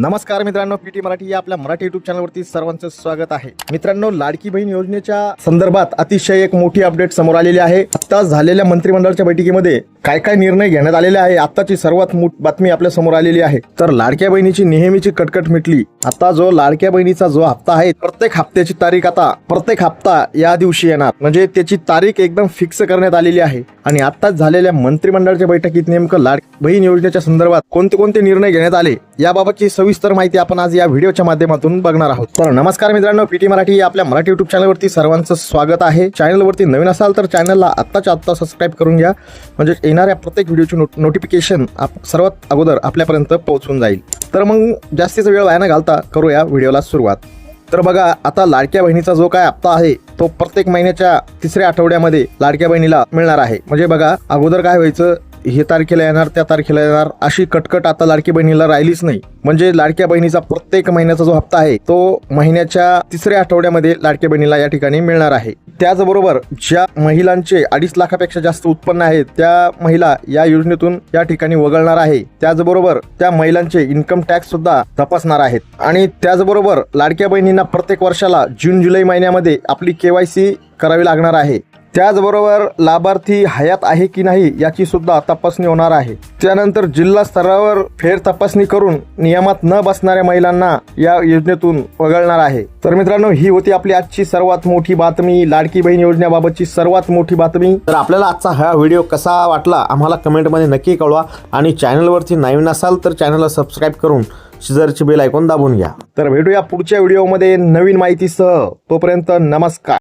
नमस्कार मित्रांनो पीटी मराठी या आपल्या मराठी युट्यूब चॅनलवरती सर्वांचं स्वागत आहे. मित्रांनो लाडकी बहीण योजनेच्या संदर्भात अतिशय एक मोठी अपडेट समोर आलेली आहे. आता झालेल्या मंत्रिमंडळाच्या बैठकीमध्ये काय काय निर्णय घेण्यात आलेले आहे आताची सर्वात मोठी बातमी आपल्यासमोर आलेली आहे. तर लाडक्या बहिणीची नेहमीची कटकट मिटली आता जो लाडक्या बहिणीचा जो हप्ता आहे प्रत्येक हप्त्याची तारीख आता प्रत्येक हप्ता या दिवशी येणार. म्हणजे त्याची तारीख एकदम फिक्स करण्यात आलेली आहे. आणि आताच झालेल्या मंत्रिमंडळाच्या बैठकीत नेमकं लाड बहीण योजनेच्या संदर्भात कोणते कोणते निर्णय घेण्यात आले याबाबतची सविस्तर माहिती आपण आज या व्हिडिओच्या माध्यमातून बघणार आहोत. तर नमस्कार मित्रांनो पीटी मराठी या आपल्या मराठी युट्यूब चॅनलवरती सर्वांचं स्वागत आहे. चॅनलवरती नवीन असाल तर चॅनलला आत्ताच्या आत्ता सबस्क्राईब करून घ्या. म्हणजे येणाऱ्या प्रत्येक व्हिडिओची नोटिफिकेशन सर्वात अगोदर आपल्यापर्यंत पोहोचून जाईल. तर मग जास्तीचा वेळ वाया न घालता करूया व्हिडिओला सुरुवात. तर बघा आता लाडक्या बहिणीचा जो काय हप्ता आहे तो प्रत्येक महिन्याच्या तिसऱ्या आठवड्यामध्ये लाडक्या बहिणीला मिळणार आहे. म्हणजे बघा अगोदर काय व्हायचं? हे तारखेला येणार त्या तारखेला येणार अशी कटकट आता लाडकी बहिणीला राहिलीच नाही. म्हणजे लाडक्या बहिणीचा प्रत्येक महिन्याचा जो हप्ता आहे तो महिन्याच्या तिसऱ्या आठवड्यामध्ये लाडक्या बहिणीला या ठिकाणी मिळणार आहे. त्याचबरोबर ज्या महिलांचे अडीच लाखापेक्षा जास्त उत्पन्न आहे त्या महिला या योजनेतून या ठिकाणी वगळणार आहे. त्याचबरोबर त्या महिलांचे इन्कम टॅक्स सुद्धा तपासणार आहेत. आणि त्याचबरोबर लाडक्या बहिणींना प्रत्येक वर्षाला जून जुलै महिन्यामध्ये आपली केवायसी करावी लागणार आहे. त्याचबरोबर लाभार्थी हयात आहे की नाही याची सुद्धा तपासणी होणार आहे. त्यानंतर जिल्हा स्तरावर फेर तपासणी करून नियमात न बसणाऱ्या महिलांना या योजनेतून वगळणार आहे. तर मित्रांनो ही होती आपली आजची सर्वात मोठी बातमी. लाडकी बहीण योजनेबाबतची सर्वात मोठी बातमी. तर आपल्याला आजचा हा व्हिडिओ कसा वाटला आम्हाला कमेंटमध्ये नक्की कळवा. आणि चॅनलवरती नवीन असाल तर चॅनलला सबस्क्राईब करून शिजरची बेल ऐकून दाबून घ्या. तर भेटूया पुढच्या व्हिडिओमध्ये नवीन माहितीसह. तोपर्यंत नमस्कार.